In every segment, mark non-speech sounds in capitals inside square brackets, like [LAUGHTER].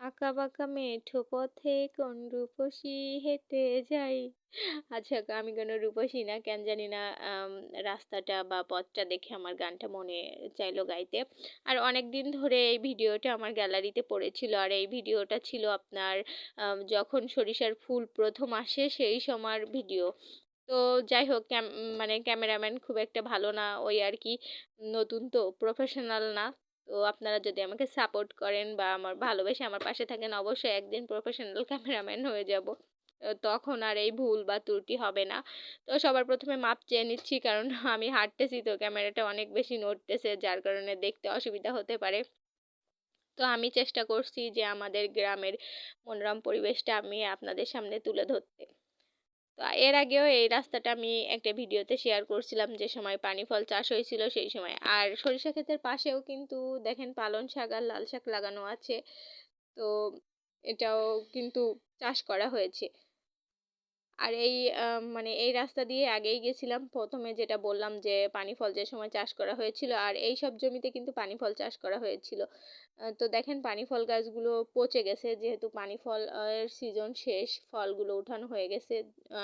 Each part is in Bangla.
আঁকা বাঁকা মেঠো পথে কোন রূপসী হেঁটে যাই? আচ্ছা আমি কোনো রূপসী না, কেন জানি না রাস্তাটা বা পথটা দেখে আমার গানটা মনে চাইলো গাইতে। আর অনেক দিন ধরে এই ভিডিওটা আমার গ্যালারিতে পড়েছিল, আর এই ভিডিওটা ছিল আপনার যখন সরিষার ফুল প্রথম আসে সেই সময়ের ভিডিও। তো যাই হোক মানে ক্যামেরাম্যান খুব একটা ভালো না ওই আর কি, নতুন তো, প্রফেশনাল না। তো আপনারা যদি আমাকে সাপোর্ট করেন বা আমার ভালোবেসে আমার পাশে থাকেন, অবশ্যই একদিন প্রফেশনাল ক্যামেরাম্যান হয়ে যাব। তখন আর এই ভুল বা ত্রুটি হবে না। তো সবার প্রথমে মাপ চেয়ে নিচ্ছি, কারণ [LAUGHS] আমি হাঁটতেছি তো ক্যামেরাটা অনেক বেশি নড়তেছে, যার কারণে দেখতে অসুবিধা হতে পারে। তো আমি চেষ্টা করছি যে আমাদের গ্রামের মনোরম পরিবেশটা আমি আপনাদের সামনে তুলে ধরতে। তো এর আগেও এই রাস্তাটা আমি একটা ভিডিওতে শেয়ার করছিলাম যে সময় পানি ফল চাষ হয়েছিল সেই সময়। আর সরিষা ক্ষেতের পাশেও কিন্তু দেখেন পালন শাক আর লাল শাক লাগানো আছে। তো এটাও কিন্তু চাষ করা হয়েছে। আর এই মানে এই রাস্তা দিয়ে আগেই গেছিলাম। প্রথমে যেটা বললাম যে পানি ফল যে সময় চাষ করা হয়েছিল, আর এই সব জমিতে কিন্তু পানি ফল চাষ করা হয়েছিল। তো দেখেন পানি ফল গাছগুলো পচে গেছে, যেহেতু পানি ফল এর সিজন শেষ, ফলগুলো উঠানো হয়ে গেছে।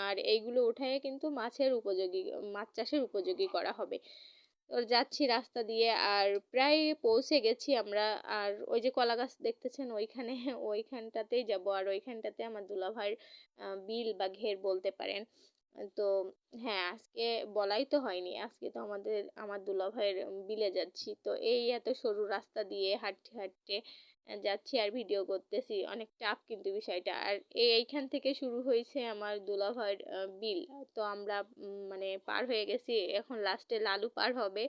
আর এইগুলো উঠায়ে কিন্তু মাছের উপযোগী, মাছ চাষের উপযোগী করা হবে। যাচ্ছি রাস্তা দিয়ে আর প্রায় পৌঁছে গেছি আমরা। আর ওই যে কলা গাছ দেখতেছেন ওইখানে, [LAUGHS] ওইখানটাতেই যাব আর ওইখানটাতে আমার দুলাভাইয়ের বিল বা ঘের বলতে পারেন। তো হ্যাঁ আজকে বলাই তো হয়নি। আজকে তো আমাদের, আমার দুলাভাইয়ের বিলে যাচ্ছি। তো এই এত সরু রাস্তা দিয়ে হাঁটতে হাঁটতে যাচ্ছি আর ভিডিও করতেছি। অনেক টাফ কিন্তু বিষয়টা। আর এইখান থেকে শুরু হয়েছে আমার দুলাভাইয়ের বিল তো আমরা মানে পার হয়ে গেছি। এখন লাস্টে লালু পার হবে।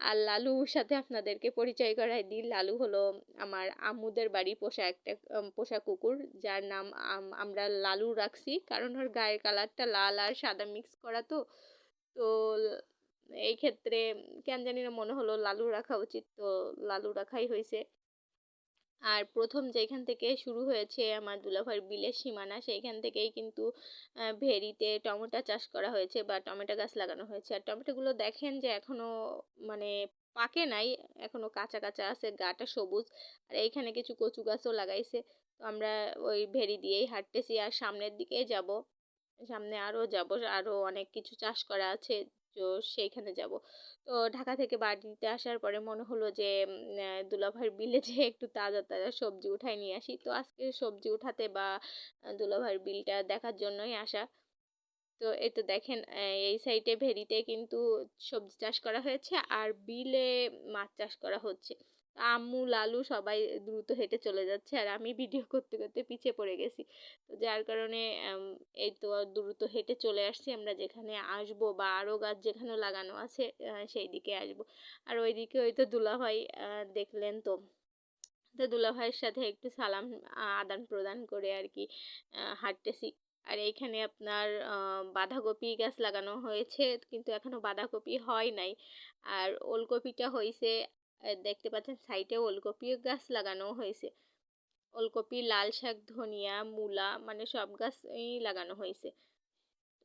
আর লালুর সাথে আপনাদেরকে পরিচয় করাই দিই। লালু হলো আমার আম্মুদের বাড়ি পোষা একটা পোষা কুকুর। যার নাম আমরা লালু রাখছি। কারণ ওর গায়ের কালারটা লাল আর সাদা মিক্স করা তো। তো এই ক্ষেত্রে, কেন জানি না মনে হলো লালু রাখা উচিত। তো লালু রাখাই হয়েছে। আর প্রথম যেখান থেকে শুরু হয়েছে আমার দুলাভাইয়ের বিলের সীমানা, সেইখান থেকেই কিন্তু ভেরিতে টমেটো চাষ করা হয়েছে বা টমেটো গাছ লাগানো হয়েছে। আর টমেটোগুলো দেখেন যে এখনও মানে পাকে নাই এখনও কাঁচা কাঁচা আছে, গাটা সবুজ, আর এইখানে কিছু কচু গাছও লাগাইছে। তো আমরা ওই ভেরি দিয়েই হাঁটতেছি, আর সামনের দিকেই যাব, সামনে আরও যাব আরও অনেক কিছু চাষ করা আছে। তো সেইখানে যাব। তো ঢাকা থেকে বাড়িতে আসার পরে মনে হলো যে দুলাভাইয়ের বিলে যে একটু তাজা তাজা সবজি উঠাই নিয়ে আসি। তো আজকে সবজি উঠাতে বা দুলাভাইয়ের বিলটা দেখার জন্যই আসা। তো এই তো দেখেন এই সাইডে ভেরিতে কিন্তু সবজি চাষ করা হয়েছে আর বিলে মাছ চাষ করা হচ্ছে। আম্মু, লালু সবাই দ্রুত হেঁটে চলে যাচ্ছে আর আমি ভিডিও করতে করতে পিছিয়ে পড়ে গেছি। তো যার কারণে এই তো দ্রুত হেঁটে চলে আসছি। আমরা যেখানে আসব বা আরও গাছ যেখানে লাগানো আছে সেই দিকে আসব। আর ওইদিকে ওই তো দুলাভাই দেখলেন তো। তো দুলাভাইয়ের সাথে একটু সালাম আদান প্রদান করে আর কি হাঁটতেছি। আর এইখানে আপনার বাঁধাকপি গাছ লাগানো হয়েছে, কিন্তু এখনও বাঁধাকপি হয় নাই। আর ওলকপিটা হয়েছে দেখতে পাচ্ছেন সাইডে ওলকপিও গাছ লাগানো হয়েছে। ওলকপি, লাল শাক, ধনিয়া, মূলা মানে সব গাছই লাগানো হয়েছে।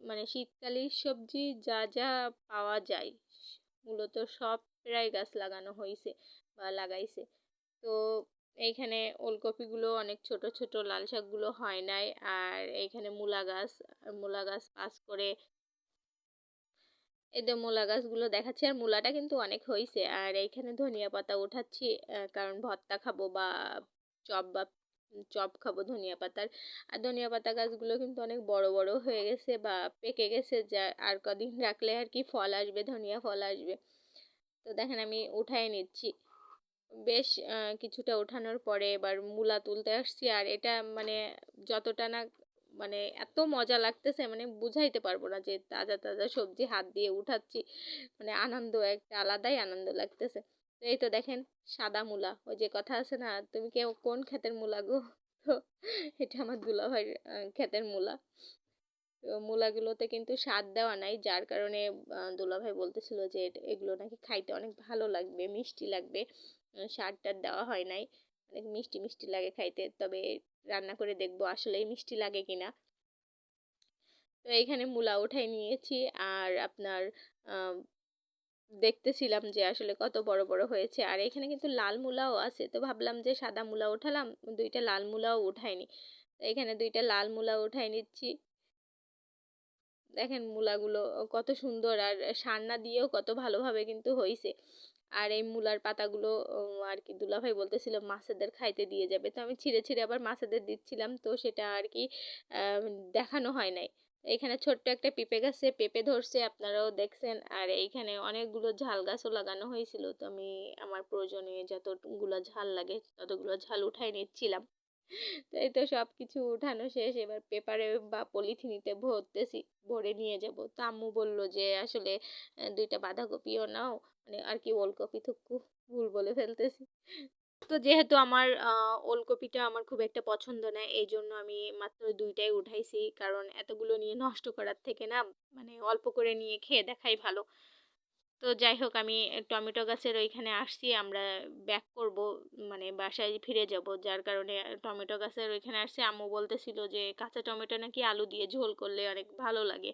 মানে শীতকালীন সবজি যা যা পাওয়া যায়, মূলত সব প্রায় গাছ লাগানো হয়েছে বা লাগাইছে। তো এইখানে ওলকপিগুলো অনেক ছোট ছোট, লাল শাকগুলো হয় নাই। আর এইখানে মূলা গাছ মূলা গাছ পাস করে এদের মূলা গাছগুলো দেখাচ্ছি, আর মূলাটা কিন্তু অনেক হয়েছে আর এইখানে ধনিয়া পাতা উঠাচ্ছি কারণ ভর্তা খাব বা চপ বা চপ খাব ধনিয়া পাতার। আর ধনিয়া পাতা গাছগুলো কিন্তু অনেক বড় বড় হয়ে গেছে বা পেকে গেছে, যা আর কদিন রাখলে আর কি ফল আসবে, ধনিয়া ফল আসবে। তো দেখেন আমি উঠাই নিচ্ছি। বেশ কিছুটা ওঠানোর পরে এবার মূলা তুলতে আসছি। আর এটা মানে যতটা না মানে এত মজা লাগতেছে মানে বুঝাইতে পারব না যে তাজা তাজা সবজি হাত দিয়ে উঠাচ্ছি। মানে আনন্দ, একটা আলাদাই আনন্দ লাগতেছে। তো এই তো দেখেন, সাদা মূলা। ওই যে কথা আছে না, তুমি কেউ কোন ক্ষেতের মূলা গো? তো এটা আমার দুলাভাইয়ের ক্ষেতের মূলা। মূলাগুলোতে কিন্তু স্বাদ দেওয়া নাই, যার কারণে দুলাভাই বলতেছিল যে এগুলো নাকি খাইতে অনেক ভালো লাগবে, মিষ্টি লাগবে। সার টার দেওয়া হয় নাই। অনেক মিষ্টি মিষ্টি লাগে খাইতে, তবে রান্না করে দেখব আসলেই মিষ্টি লাগে কিনা। তো এইখানে মূলা উঠাই নিয়েছি আর আপনার দেখতেছিলাম যে আসলে কত বড় বড় হয়েছে। আর এখানে কিন্তু লাল মূলাও আছে। তো ভাবলাম যে সাদা মূলা উঠালাম, দুইটা লাল মূলাও উঠাইনি। এখানে দুইটা লাল মূলা উঠাই নিচ্ছি। দেখেন মূলাগুলো কত সুন্দর আর সান্না দিয়েও কত ভালোভাবে কিন্তু হয়েছে আর এই মূলার পাতাগুলো আর কি দুলাভাই বলতেছিল মাছেদের খাইতে দিয়ে যাবে। তো আমি ছিঁড়ে ছিঁড়ে আবার মাছেদের দিচ্ছিলাম, তো সেটা আর কি দেখানো হয় নাই। এখানে ছোট্ট একটা পেঁপে গাছে পেঁপে ধরছে, আপনারাও দেখছেন। আর এইখানে অনেকগুলো ঝাল গাছও লাগানো হয়েছিল। তো আমি আমার প্রয়োজনে যতগুলো ঝাল লাগে, ততগুলো ঝাল উঠাই নিচ্ছিলাম। তো এই তো সব কিছু উঠানো শেষ। এবার পেপারে বা পলিথিনিতে ভরতেছি, ভরে নিয়ে যাব। তো আম্মু বলল যে, আসলে দুইটা বাঁধাকপিও নাও। মানে আর কি ওলকপি তো ভুল বলে ফেলতেছি। তো যেহেতু আমার ওলকপিটা আমার খুব একটা পছন্দ নয় এই জন্য আমি মাত্র দুইটাই উঠাইছি। কারণ এতগুলো নিয়ে নষ্ট করার থেকে না মানে অল্প করে নিয়ে খেয়ে দেখাই ভালো। তো যাই হোক, আমি টমেটো গাছের ওইখানে আসছি, আমরা ব্যাক করব মানে বাসায় ফিরে যাব। যার কারণে টমেটো গাছের ওইখানে আসছি। আম্মু বলতেছিল যে, কাঁচা টমেটো নাকি আলু দিয়ে ঝোল করলে অনেক ভালো লাগে।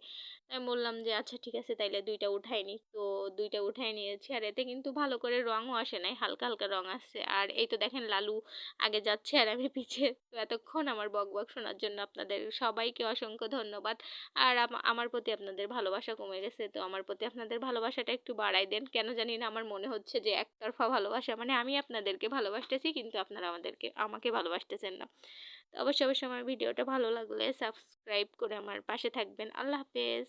আমি বললাম যে আচ্ছা ঠিক আছে, তাইলে দুইটা উঠাই নি। তো দুইটা উঠাই নিয়েছি আর এতে কিন্তু ভালো করে রঙও আসে নাই, হালকা হালকা রঙ আসছে। আর এই তো দেখেন লালু আগে যাচ্ছে আর আমি পিছিয়ে তো এতক্ষণ আমার বক বক শোনার জন্য আপনাদের সবাইকে অসংখ্য ধন্যবাদ। আর আমার প্রতি আপনাদের ভালোবাসা কমে গেছে। তো আমার প্রতি আপনাদের ভালোবাসাটা একটু বাড়াই দেন। কেন জানি না আমার মনে হচ্ছে যে, একতরফা ভালোবাসা মানে আমি আপনাদেরকে ভালোবাসতেছি, কিন্তু আপনারা আমাদেরকে, আমাকে ভালোবাসতেছেন না। তো অবশ্যই অবশ্যই আমার ভিডিওটা ভালো লাগলে সাবস্ক্রাইব করে আমার পাশে থাকবেন। আল্লাহ হাফেজ।